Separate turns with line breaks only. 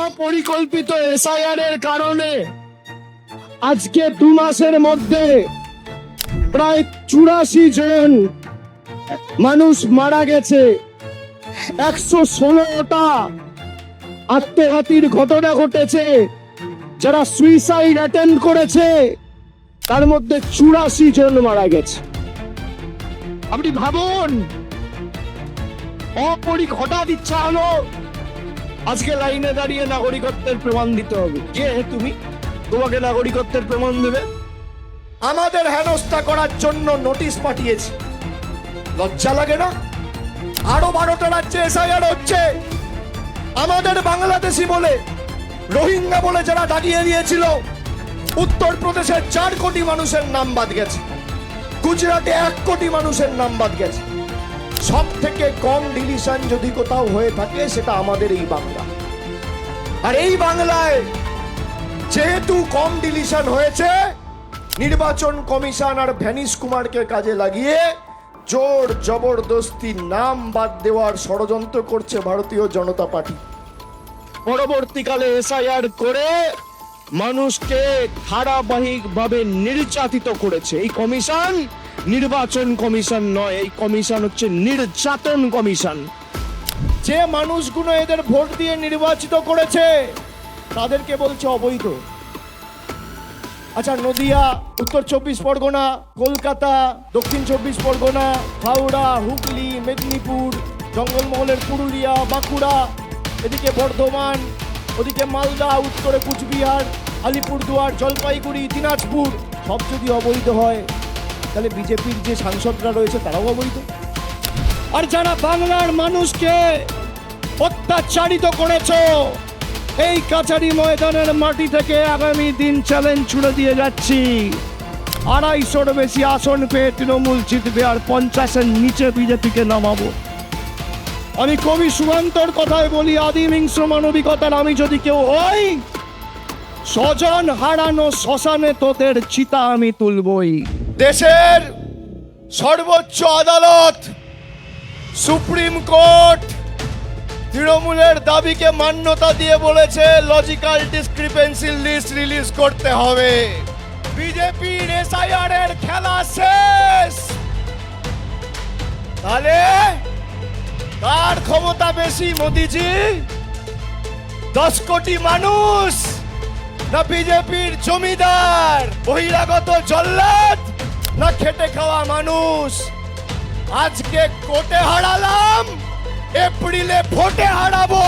অপরিকল্পিত এসআইআর এর কারণে আজকে দু মাসের মধ্যে প্রায় চুরাশি জন মানুষ মারা গেছে। একশো ষোলোটা আত্মঘাতীর ঘটনা ঘটেছে, যারা সুইসাইড অ্যাটেন্ড করেছে, তার মধ্যে চুরাশি জন মারা গেছে। আপনি ভাবুন, অপরিক হঠাৎ ইচ্ছা হলো আজকে লাইনে দাঁড়িয়ে নাগরিকত্বের প্রমাণ দিতে হবে। হে তুমি? তোমাকে নাগরিকত্বের প্রমাণ দেবে?
আমাদের হেনস্থা করার জন্য নোটিশ পাঠিয়েছি। লজ্জা লাগে না? আরও বারোটা রাজ্যে এসআইআর হচ্ছে। আমাদের বাংলাদেশি বলে, রোহিঙ্গা বলে যারা দাঁড়িয়ে দিয়েছিল, উত্তরপ্রদেশের চার কোটি মানুষের নাম বাদ গেছে। গুজরাটে এক কোটি মানুষের নাম বাদ গেছে। সব থেকে কম ডিলিশন যদি কোথাও হয়ে থাকে, সেটা আমাদের এই বাংলা। আর এই বাংলায় যেহেতু কম ডিলিশন হয়েছে, নির্বাচন কমিশন আর ভ্যানিশ কুমারকে কাজে লাগিয়ে জোর জবরদস্তি নাম বাদ দেওয়ার ষড়যন্ত্র করছে ভারতীয় জনতা পার্টি।
পরবর্তীকালে এসআইআর করে মানুষকে ধারাবাহিক ভাবে নির্যাতিত করেছে। এই কমিশন নির্বাচন কমিশন নয়, এই কমিশন হচ্ছে নির্যাতন কমিশন।
যে মানুষগুলো এদের ভোট দিয়ে নির্বাচিত করেছে, তাদেরকে বলছে অবৈধ। আচ্ছা নদিয়া, উত্তর চব্বিশ পরগনা, কলকাতা, দক্ষিণ চব্বিশ পরগনা, হাওড়া, হুগলি, মেদিনীপুর, জঙ্গলমহলের পুরুলিয়া, বাঁকুড়া, এদিকে বর্ধমান, ওদিকে মালদা, উত্তরে কুচবিহার, আলিপুরদুয়ার, জলপাইগুড়ি, দিনাজপুর, সব যদি অবৈধ হয় তাহলে বিজেপির যে সাংসদরা রয়েছে তারাও অবৈধ। আর যারা বাংলার মানুষকে অত্যাচারিত করেছ, এই কাছারি ময়দানের মাটি থেকে আগামী দিন চ্যালেঞ্জ ছুড়ে দিয়ে যাচ্ছি। আড়াইশোর বেশি আসন পেয়ে তৃণমূল জিতবে আর পঞ্চাশের নিচে বিজেপিকে নামাবো। আমি কবি সুমন্তর কথায় বলি, আদিম হিংস্র মানবিকতার আমি যদি কেউ হই, স্বজন হারানো শ্মশানে তোদের চিতা আমি তুলবই। দেশের সর্বোচ্চ আদালত, সুপ্রিম কোর্ট তৃণমূলের দাবিকে মান্যতা দিয়ে বলেছে লজিক্যাল ডিসক্রিপেন্সি লিস্ট রিলিজ করতে হবে। বিজেপির এসআইআর এর খেলা শেষ। তাহলে কার ক্ষমতা বেশি, মোদিজি? দশ কোটি মানুষ না বিজেপির জমিদার, বহিরাগত জল্লাদ? না খেটে খাওয়া মানুষ। আজকে কোটে হারালাম এপ্রিলে ভোটে হারাবো।